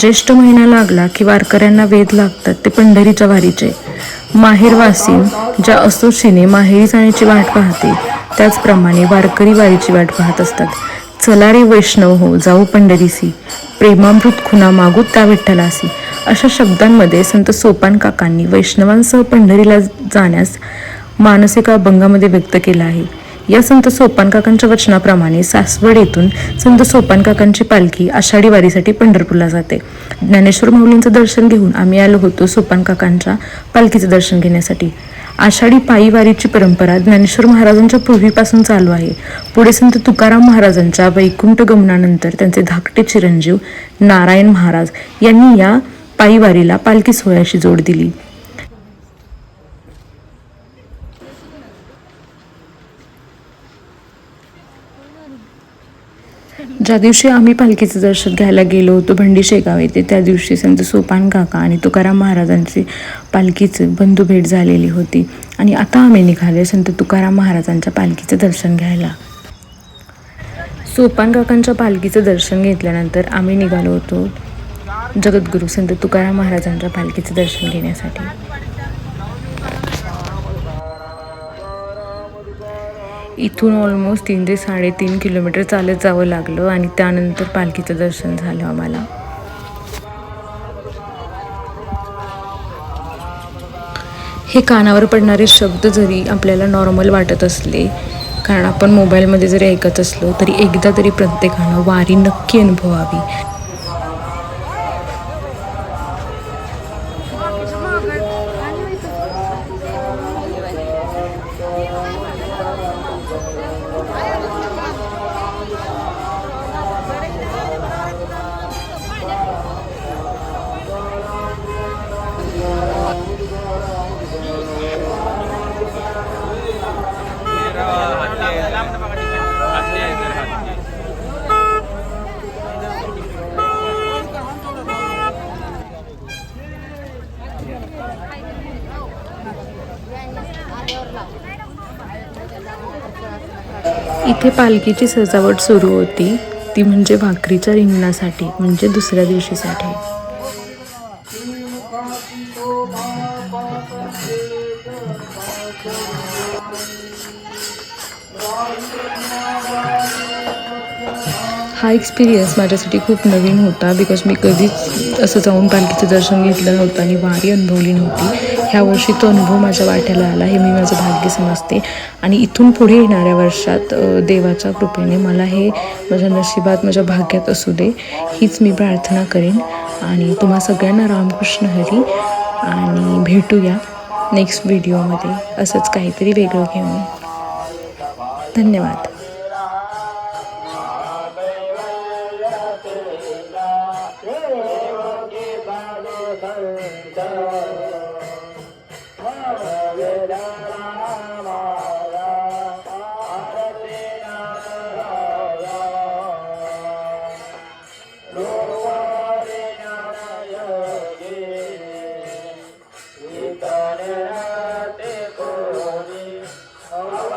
ज्येष्ठ महिना लागला की वारकऱ्यांना वेध लागतात ते पंढरीच्या वारीचे. माहेर वासीन ज्या असोशीने माहेरी जाण्याची वाट पाहते त्याचप्रमाणे वारकरी वारीची वाट पाहत असतात. चला रे वैष्णव हो जाऊ पंढरीसी. प्रेमामृत खुना मागू त्या विठ्ठलासी. अशा शब्दांमध्ये संत सोपान काकांनी वैष्णवांसह पंढरीला जाण्यास मानसिक अभंगामध्ये व्यक्त केला आहे. या संत सोपान काकांच्या वचनाप्रमाणे सासवड येथून संत सोपान काकांची पालखी आषाढी वारीसाठी पंढरपूरला जाते. ज्ञानेश्वर माऊलींचं दर्शन घेऊन आम्ही आलो होतो सोपान काकांच्या पालखीचं दर्शन घेण्यासाठी. आषाढी पायी वारीची परंपरा ज्ञानेश्वर महाराजांच्या पूर्वीपासून चालू आहे. पुढे संत तुकाराम महाराजांच्या वैकुंठ गमनानंतर त्यांचे धाकटे चिरंजीव नारायण महाराज यांनी या पायी वारीला पालखी सोहळ्याशी जोड दिली. ज्या दिवशी आम्ही पालखीचं दर्शन घ्यायला गेलो होतो भंडी शेगाव येथे त्या दिवशी संत सोपान काका आणि तुकाराम महाराजांची पालखीचं बंधू भेट झालेली होती. आणि आता आम्ही निघाले संत तुकाराम महाराजांच्या पालखीचं दर्शन घ्यायला. सोपान काकांच्या पालखीचं दर्शन घेतल्यानंतर आम्ही निघालो होतो जगद्गुरू संत तुकाराम महाराजांच्या पालखीचं दर्शन घेण्यासाठी. इथून ऑलमोस्ट तीन ते साडेतीन किलोमीटर चालत जावं लागलं आणि त्यानंतर पालखीचं दर्शन झालं आम्हाला. हे कानावर पडणारे शब्द जरी आपल्याला नॉर्मल वाटत असले कारण आपण मोबाईलमध्ये जरी ऐकत असलो तरी एकदा तरी प्रत्येकानं वारी नक्की अनुभवावी. इथे पालखीची सजावट सुरू होती. ती म्हणजे भाकरीच्या रिंगणासाठी म्हणजे दुसऱ्या दिवशीसाठी. हा एक्सपिरियन्स माझ्यासाठी खूप नवीन होता बिकॉज मी कधीच असं जाऊन पालखीचं दर्शन घेतलं नव्हतं आणि वारी अनुभवली नव्हती. ह्या वर्षी तो अनुभव माझ्या वाट्याला आला हे मी माझं भाग्य समजते. आणि इथून पुढे येणाऱ्या वर्षात देवाच्या कृपेने मला हे माझ्या नशिबात माझ्या भाग्यात असू दे हीच मी प्रार्थना करेन. आणि तुम्हा सगळ्यांना रामकृष्ण हरी. आणि भेटूया नेक्स्ट व्हिडिओमध्ये असंच काहीतरी वेगळं घेऊन. धन्यवाद.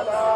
Allah.